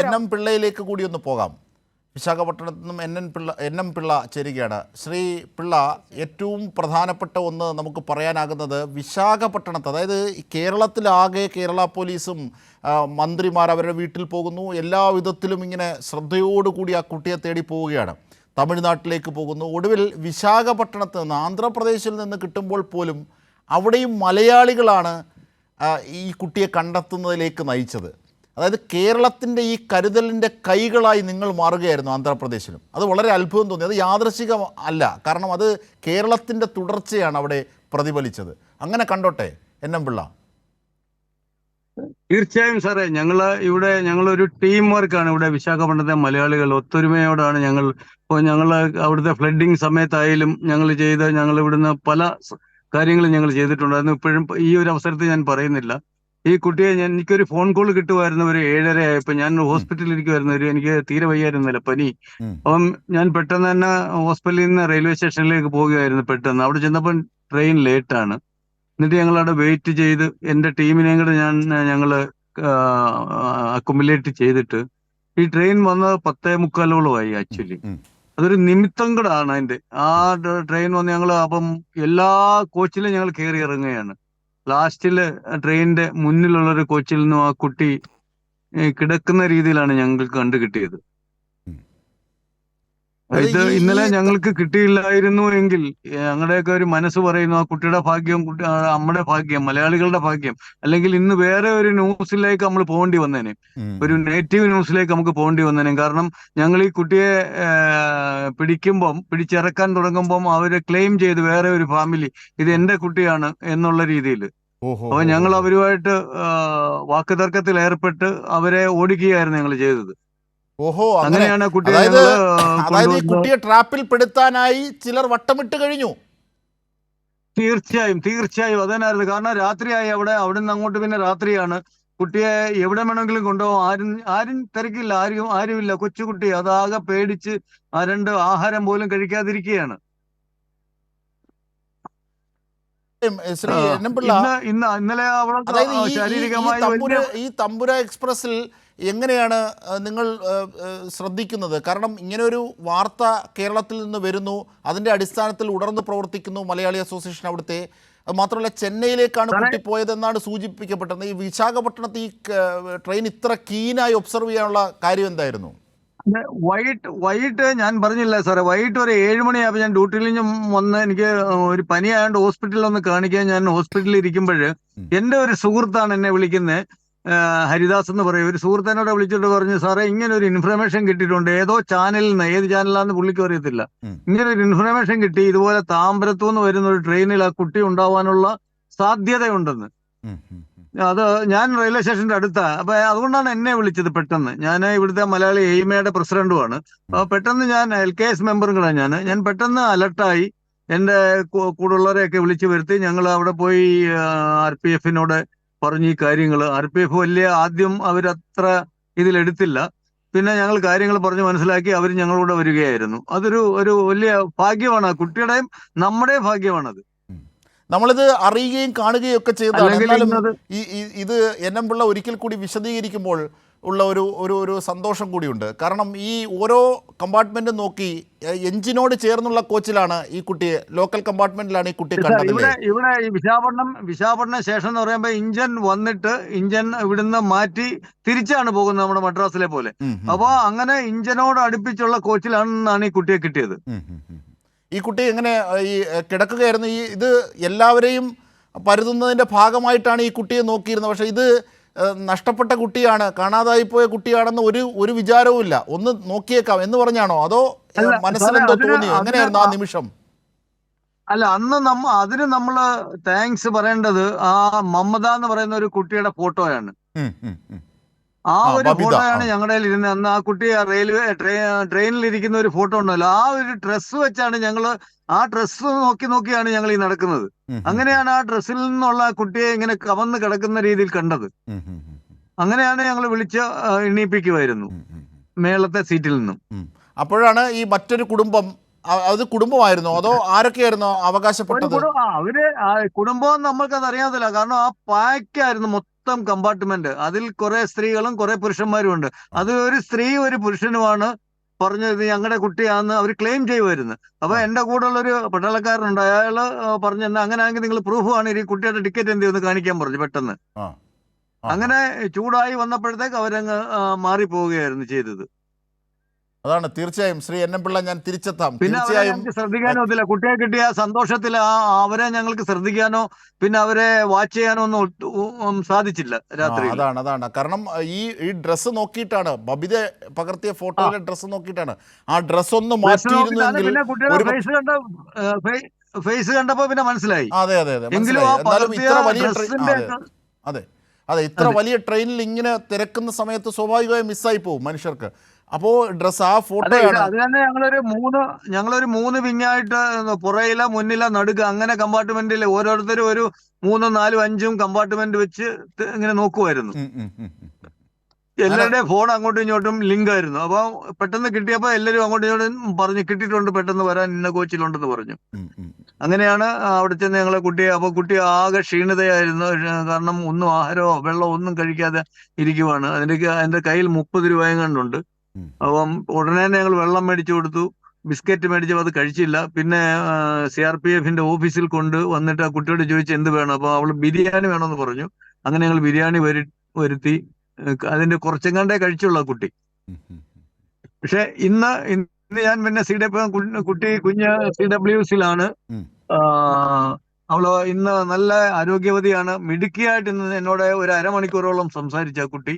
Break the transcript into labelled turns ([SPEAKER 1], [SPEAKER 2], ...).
[SPEAKER 1] N M പിള്ളയിലേക്ക് കൂടി ഒന്ന് പോകാം. വിശാഖപട്ടണത്തു നിന്നും N N Pillai N M Pillai ചേരുകയാണ്. ശ്രീ പിള്ള ഏറ്റവും പ്രധാനപ്പെട്ട ഒന്ന് നമുക്ക് പറയാനാകുന്നത് വിശാഖപട്ടണത്ത് അതായത് കേരളത്തിലാകെ കേരള പോലീസും മന്ത്രിമാർ അവരുടെ വീട്ടിൽ പോകുന്നു. എല്ലാ വിധത്തിലും ഇങ്ങനെ ശ്രദ്ധയോടുകൂടി ആ കുട്ടിയെ തേടി പോവുകയാണ്. തമിഴ്നാട്ടിലേക്ക് പോകുന്നു. ഒടുവിൽ വിശാഖപട്ടണത്ത് നിന്ന് ആന്ധ്രാപ്രദേശിൽ നിന്ന് കിട്ടുമ്പോൾ പോലും അവിടെയും മലയാളികളാണ് ഈ കുട്ടിയെ കണ്ടെത്തുന്നതിലേക്ക് നയിച്ചത്. അതായത് കേരളത്തിന്റെ ഈ കരുതലിന്റെ കൈകളായി നിങ്ങൾ മാറുകയായിരുന്നു ആന്ധ്രാപ്രദേശിലും. അത് വളരെ അത്ഭുതം തോന്നി. അത് യാദൃശികം അല്ല. കാരണം അത് കേരളത്തിന്റെ തുടർച്ചയാണ് അവിടെ പ്രതിഫലിച്ചത്. അങ്ങനെ കണ്ടോട്ടെ എൻ എം പിള്ള.
[SPEAKER 2] തീർച്ചയായും സാറേ. ഞങ്ങൾ ഇവിടെ ഞങ്ങളൊരു ടീം വർക്കാണ് ഇവിടെ വിശാഖപട്ടണത്തെ മലയാളികൾ. ഒത്തൊരുമയോടാണ് ഞങ്ങൾ. ഇപ്പോൾ ഞങ്ങൾ അവിടുത്തെ ഫ്ലഡിങ് സമയത്തായാലും ഞങ്ങൾ ചെയ്ത് ഞങ്ങൾ ഇവിടുന്ന് പല കാര്യങ്ങളും ഞങ്ങൾ ചെയ്തിട്ടുണ്ടായിരുന്നു. ഇപ്പോഴും ഈ ഒരു അവസരത്തിൽ ഞാൻ പറയുന്നില്ല. ഈ കുട്ടിയെ ഞാൻ എനിക്കൊരു ഫോൺ കോൾ കിട്ടുമായിരുന്നു ഒരു ഏഴര ആയപ്പോൾ ഞാൻ ഹോസ്പിറ്റലിൽ ഇരിക്കുമായിരുന്നു ഒരു എനിക്ക് തീരെ വയ്യായിരുന്നില്ല. പനി. അപ്പം ഞാൻ പെട്ടെന്ന് തന്നെ ഹോസ്പിറ്റലിൽ നിന്ന് റെയിൽവേ സ്റ്റേഷനിലേക്ക് പോവുകയായിരുന്നു പെട്ടെന്ന്. അവിടെ ചെന്നപ്പോൾ ട്രെയിൻ ലേറ്റ് ആണ്. എന്നിട്ട് ഞങ്ങൾ അവിടെ വെയിറ്റ് ചെയ്ത് എന്റെ ടീമിനെയും കൂടെ ഞാൻ ഞങ്ങൾ അക്കുമുലേറ്റ് ചെയ്തിട്ട് ഈ ട്രെയിൻ വന്നത് പത്തേ മുക്കാലോളമായി ആക്ച്വലി അതൊരു നിമിത്തം കൂടാണ് അതിന്റെ. ആ ട്രെയിൻ വന്ന് ഞങ്ങൾ അപ്പം എല്ലാ കോച്ചിലും ഞങ്ങൾ കയറി ഇറങ്ങുകയാണ്. ലാസ്റ്റിൽ ട്രെയിനിന്റെ മുന്നിലുള്ള ഒരു കോച്ചിൽ നിന്നും ആ കുട്ടി കിടക്കുന്ന രീതിയിലാണ് ഞങ്ങൾക്ക് കണ്ടു കിട്ടിയത്
[SPEAKER 1] ഉം. അത്
[SPEAKER 2] ഇത് ഇന്നലെ ഞങ്ങൾക്ക് കിട്ടിയില്ലായിരുന്നു എങ്കിൽ ഞങ്ങളുടെയൊക്കെ ഒരു മനസ്സ് പറയുന്നു ആ കുട്ടിയുടെ ഭാഗ്യം കുട്ടി നമ്മുടെ ഭാഗ്യം മലയാളികളുടെ ഭാഗ്യം. അല്ലെങ്കിൽ ഇന്ന് വേറെ ഒരു ന്യൂസിലേക്ക് നമ്മൾ പോകേണ്ടി വന്നേനെ. ഒരു നെഗറ്റീവ് ന്യൂസിലേക്ക് നമുക്ക് പോകേണ്ടി വന്നേനെ. കാരണം ഞങ്ങൾ ഈ കുട്ടിയെ പിടിക്കുമ്പം പിടിച്ചിറക്കാൻ തുടങ്ങുമ്പം അവർ ക്ലെയിം ചെയ്ത് വേറെ ഒരു ഫാമിലി ഇത് എന്റെ കുട്ടിയാണ് എന്നുള്ള രീതിയിൽ. അപ്പൊ ഞങ്ങൾ അവരുമായിട്ട് വാക്കുതർക്കത്തിൽ ഏർപ്പെട്ട് അവരെ ഓടിക്കുകയായിരുന്നു ഞങ്ങൾ ചെയ്തത്.
[SPEAKER 1] ഓഹോ അങ്ങനെ.
[SPEAKER 2] അങ്ങനെയാണ് കുട്ടിയെ
[SPEAKER 1] അതായത് അതായത് ഈ കുട്ടിയെ ട്രാപ്പിൽ പെടുത്താനായി ചിലർ വട്ടമിട്ട് കഴിഞ്ഞു.
[SPEAKER 2] തീർച്ചയായും തീർച്ചയായും. അതന്നായിരുന്നു കാരണം രാത്രിയായി അവിടെ അവിടെ നിന്ന് അങ്ങോട്ട് പിന്നെ രാത്രിയാണ്. കുട്ടിയെ എവിടെ വേണമെങ്കിലും കൊണ്ടുപോകും. ആരും ആരും തിരക്കില്ല. ആരും ആരുമില്ല. കൊച്ചുകുട്ടി അതാകെ പേടിച്ച് ആ രണ്ട് ആഹാരം പോലും കഴിക്കാതിരിക്കുകയാണ്. ഇന്ന് ഇന്ന് ഇന്നലെ അവിടെ ശാരീരികമായി
[SPEAKER 1] തമ്പുര ഈ തമ്പുര എക്സ്പ്രസിൽ എങ്ങനെയാണ് നിങ്ങൾ ശ്രദ്ധിക്കുന്നത്? കാരണം ഇങ്ങനൊരു വാർത്ത കേരളത്തിൽ നിന്ന് വരുന്നു അതിന്റെ അടിസ്ഥാനത്തിൽ ഉടർന്ന് പ്രവർത്തിക്കുന്നു മലയാളി അസോസിയേഷൻ അവിടുത്തെ. അത് മാത്രമല്ല ചെന്നൈയിലേക്കാണ് കൂട്ടിപ്പോയതെന്നാണ് പോയതെന്നാണ് സൂചിപ്പിക്കപ്പെട്ടത്. ഈ വിശാഖപട്ടണത്ത് ഈ ട്രെയിൻ ഇത്ര കീനായി ഒബ്സർവ് ചെയ്യാനുള്ള കാര്യം എന്തായിരുന്നു?
[SPEAKER 2] വൈകിട്ട് വൈകിട്ട് ഞാൻ പറഞ്ഞില്ല സാറേ വൈകിട്ട് ഒരു ഏഴ് മണിയായപ്പോൾ ഞാൻ ഡ്യൂട്ടിയിൽ നിന്നും വന്ന് എനിക്ക് ഒരു പനി ആയതുകൊണ്ട് ഹോസ്പിറ്റലിൽ ഒന്ന് കാണിക്കാൻ ഞാൻ ഹോസ്പിറ്റലിൽ ഇരിക്കുമ്പോൾ
[SPEAKER 1] എന്റെ
[SPEAKER 2] എന്റെ ഒരു സുഹൃത്താണ് എന്നെ വിളിക്കുന്നത് ഹരിദാസ് എന്ന് പറയും. ഒരു സുഹൃത്തിനോട് വിളിച്ചിട്ട് പറഞ്ഞു സാറേ ഇങ്ങനെ ഒരു ഇൻഫർമേഷൻ കിട്ടിയിട്ടുണ്ട്. ഏതോ ചാനലിൽ നിന്ന് ഏത് ചാനലാന്ന് പുള്ളിക്ക് അറിയത്തില്ല. ഇങ്ങനെ ഒരു ഇൻഫർമേഷൻ കിട്ടി. ഇതുപോലെ താമ്പരത്തു നിന്ന് വരുന്ന ഒരു ട്രെയിനിൽ ആ കുട്ടി ഉണ്ടാവാനുള്ള സാധ്യതയുണ്ടെന്ന്. അത് ഞാൻ റെയിൽവേ സ്റ്റേഷന്റെ അടുത്താ. അപ്പൊ അതുകൊണ്ടാണ് എന്നെ വിളിച്ചത് പെട്ടെന്ന്. ഞാൻ ഇവിടുത്തെ മലയാളി എയ്മയുടെ പ്രസിഡന്റുമാണ്. അപ്പൊ പെട്ടെന്ന് ഞാൻ എൽ കെ എസ് മെമ്പറും കൂടെ ഞാൻ ഞാൻ പെട്ടെന്ന് അലർട്ടായി. എന്റെ കൂടെ കൂടുള്ളവരെയൊക്കെ വിളിച്ചു വരുത്തി ഞങ്ങൾ അവിടെ പോയി ആർ പി എഫിനോട് പറഞ്ഞു ഈ കാര്യങ്ങൾ ആർ പി എഫ് വലിയ ആദ്യം അവരത്ര ഇതിലെടുത്തില്ല. പിന്നെ ഞങ്ങൾ കാര്യങ്ങൾ പറഞ്ഞ് മനസ്സിലാക്കി അവർ ഞങ്ങളോട് വരികയായിരുന്നു. അതൊരു ഒരു വലിയ ഭാഗ്യമാണ്. ആ കുട്ടിയുടെയും നമ്മുടെ ഭാഗ്യമാണത്.
[SPEAKER 1] നമ്മളിത് അറിയുകയും കാണുകയും ഒക്കെ ചെയ്തതാണ്. എന്നാലും ഈ ഈ- ഇത് എൻ എം പിള്ള ഒരിക്കൽ കൂടി വിശദീകരിക്കുമ്പോൾ ഉള്ള ഒരു ഒരു ഒരു സന്തോഷം കൂടിയുണ്ട്. കാരണം ഈ ഓരോ കമ്പാർട്ട്മെന്റും നോക്കി എഞ്ചിനോട് ചേർന്നുള്ള കോച്ചിലാണ് ഈ കുട്ടിയെ ലോക്കൽ കമ്പാർട്ട്മെന്റിലാണ് ഈ
[SPEAKER 2] കുട്ടി
[SPEAKER 1] കണ്ടത്
[SPEAKER 2] ഇവിടെ ഇവിടെ ഈ വിശാഖപട്ടണം വിശാഖപട്ടണം ശേഷം എന്ന് പറയുമ്പോൾ ഇഞ്ചിൻ വന്നിട്ട് ഇഞ്ചൻ ഇവിടുന്ന് മാറ്റി തിരിച്ചാണ് പോകുന്നത് നമ്മുടെ മദ്രാസിലെ പോലെ. അപ്പോൾ അങ്ങനെ ഇഞ്ചനോട് അടുപ്പിച്ചുള്ള കോച്ചിലാണെന്നാണ് ഈ കുട്ടിയെ കിട്ടിയത്.
[SPEAKER 1] ഈ കുട്ടി എങ്ങനെ ഈ കിടക്കുകയായിരുന്നു? ഈ ഇത് എല്ലാവരെയും പരുതുന്നതിന്റെ ഭാഗമായിട്ടാണ് ഈ കുട്ടിയെ നോക്കിയിരുന്നത്. പക്ഷേ ഇത് നഷ്ടപ്പെട്ട കുട്ടിയാണ് കാണാതായി പോയ കുട്ടിയാണെന്ന് ഒരു ഒരു വിചാരവുമില്ല. ഒന്ന് നോക്കിയേക്കാം. എന്ന് പറഞ്ഞാണോ? അതോ മനസ്സിലെന്തോ തോന്നിയോ? എങ്ങനെയായിരുന്നു ആ നിമിഷം?
[SPEAKER 2] അല്ല അന്ന് നമ്മ അതിന് നമ്മൾ താങ്ക്സ് പറയേണ്ടത് ആ മമത എന്ന് പറയുന്ന ഒരു കുട്ടിയുടെ ഫോട്ടോയാണ്. ആ ഒരു ഫോട്ടോയാണ് ഞങ്ങളുടെ ഇരുന്ന് അന്ന് ആ കുട്ടി റെയിൽവേ ട്രെയിനിൽ ഇരിക്കുന്ന ഒരു ഫോട്ടോ ഉണ്ടല്ലോ. ആ ഒരു ഡ്രസ്സ് വെച്ചാണ് ഞങ്ങൾ ആ ഡ്രസ്സ് നോക്കി നോക്കിയാണ് ഞങ്ങൾ ഈ നടക്കുന്നത്. അങ്ങനെയാണ് ആ ഡ്രസ്സിൽ നിന്നുള്ള കുട്ടിയെ ഇങ്ങനെ കവന്ന് കിടക്കുന്ന രീതിയിൽ കണ്ടത്. അങ്ങനെയാണ് ഞങ്ങൾ വിളിച്ച് എണ്ണീപ്പിക്കുമായിരുന്നു. മേളത്തെ സീറ്റിൽ നിന്നും.
[SPEAKER 1] അപ്പോഴാണ് ഈ മറ്റൊരു കുടുംബം അത് കുടുംബമായിരുന്നോ? അതോ ആരൊക്കെയായിരുന്നോ അവകാശപ്പെട്ടത്?
[SPEAKER 2] അവർ കുടുംബം നമ്മൾക്ക് അത് അറിയാത്തില്ല കാരണം ആ പാക്കായിരുന്നു മൊത്തം കമ്പാർട്ട്മെന്റ് അതിൽ കുറെ സ്ത്രീകളും കുറെ പുരുഷന്മാരും ഉണ്ട്. അത് ഒരു സ്ത്രീ ഒരു പുരുഷനുമാണ് പറഞ്ഞത് ഞങ്ങളുടെ കുട്ടിയാന്ന് അവർ ക്ലെയിം ചെയ്യുമായിരുന്നു അപ്പൊ. എന്റെ കൂടെ ഉള്ളൊരു പട്ടാളക്കാരനുണ്ട്. അയാൾ പറഞ്ഞു എന്നാ അങ്ങനെയാണെങ്കിൽ നിങ്ങൾ പ്രൂഫ് ആണ്. ഈ കുട്ടിയുടെ ടിക്കറ്റ് എന്ത് കാണിക്കാൻ പറഞ്ഞു പെട്ടെന്ന്. അങ്ങനെ ചൂടായി വന്നപ്പോഴത്തേക്ക് അവരങ്ങ് മാറി മാറിപ്പോവുകയായിരുന്നു ചെയ്തത്.
[SPEAKER 1] അതാണ് തീർച്ചയായും. ശ്രീ എൻ പിള്ള ഞാൻ തിരിച്ചെത്താം. തീർച്ചയായും
[SPEAKER 2] ശ്രദ്ധിക്കാനോ ഒത്തില്ല കുട്ടിയെ കിട്ടിയ സന്തോഷത്തിൽ ആ അവരെ ഞങ്ങൾക്ക് ശ്രദ്ധിക്കാനോ പിന്നെ അവരെ വാച്ച് ചെയ്യാനോ ഒന്നും സാധിച്ചില്ല രാത്രി
[SPEAKER 1] അതാണ് അതാണ്. കാരണം ഈ ഈ ഡ്രസ്സ് നോക്കിയിട്ടാണ് ബബിത പകർത്തിയ ഫോട്ടോയിലെ ഡ്രസ്സ് നോക്കിയിട്ടാണ് ആ ഡ്രസ്സ് ഒന്ന് ഒരു
[SPEAKER 2] ഫേസ് കണ്ട കണ്ടപ്പോ പിന്നെ മനസ്സിലായി.
[SPEAKER 1] അതെ അതെ അതെ. എന്നാലും ഇത്ര വലിയ അതെ. അതെ. ഇത്ര വലിയ ട്രെയിനിൽ ഇങ്ങനെ തിരക്കുന്ന സമയത്ത് സ്വാഭാവികമായും മിസ്സായി പോകും മനുഷ്യർക്ക്. അപ്പോൾ ഡ്രസ് ആ
[SPEAKER 2] ഫോട്ടോ
[SPEAKER 1] ഫോട്ടോയാണ്
[SPEAKER 2] അത് തന്നെ ഞങ്ങളൊരു മൂന്ന് ഞങ്ങളൊരു മൂന്ന് വിങ്ങായിട്ട് പുറയില മുന്നില നടുക്ക് അങ്ങനെ കമ്പാർട്ട്മെന്റിൽ ഓരോരുത്തരും ഒരു മൂന്നും നാലും അഞ്ചും കമ്പാർട്ട്മെന്റ് വെച്ച് ഇങ്ങനെ നോക്കുമായിരുന്നു. എല്ലാവരുടെയും ഫോൺ അങ്ങോട്ടും ഇങ്ങോട്ടും ലിങ്ക് ആയിരുന്നു അപ്പൊ പെട്ടെന്ന് കിട്ടിയപ്പോ എല്ലാരും അങ്ങോട്ടും ഇങ്ങോട്ടും പറഞ്ഞു കിട്ടിയിട്ടുണ്ട് പെട്ടെന്ന് വരാൻ ഇന്ന കോച്ചിലുണ്ടെന്ന് പറഞ്ഞു. അങ്ങനെയാണ് അവിടെ ചെന്ന് ഞങ്ങളെ കുട്ടിയെ അപ്പൊ കുട്ടി ആകെ ക്ഷീണിതയായിരുന്നു കാരണം ഒന്നും ആഹാരമോ വെള്ളമോ ഒന്നും കഴിക്കാതെ ഇരിക്കുവാണ് അതിന്റെ അതിന്റെ കയ്യിൽ മുപ്പത് രൂപയും കണ്ടുണ്ട്. അപ്പം ഉടനെ തന്നെ ഞങ്ങൾ വെള്ളം മേടിച്ചു കൊടുത്തു. ബിസ്ക്കറ്റ് മേടിച്ചു അത് കഴിച്ചില്ല. പിന്നെ സി ആർ പി എഫിന്റെ ഓഫീസിൽ കൊണ്ട് വന്നിട്ട് ആ കുട്ടിയോട് ചോദിച്ചു എന്ത് വേണം. അപ്പൊ അവൾ ബിരിയാണി വേണമെന്ന് പറഞ്ഞു. അങ്ങനെ ഞങ്ങൾ ബിരിയാണി വരു വരുത്തി. അതിന്റെ കുറച്ചെങ്ങാണ്ടേ കഴിച്ചുള്ള കുട്ടി. പക്ഷെ ഇന്ന് ഇന്ന് ഞാൻ പിന്നെ സി ഡബ്ല്യു കുട്ടി കുഞ്ഞ് സി ഡബ്ല്യു സിലാണ്. അവൾ ഇന്ന് നല്ല ആരോഗ്യവതിയാണ്. മിടുക്കിയായിട്ട് ഇന്ന് എന്നോട് ഒരു അരമണിക്കൂറോളം സംസാരിച്ച കുട്ടി.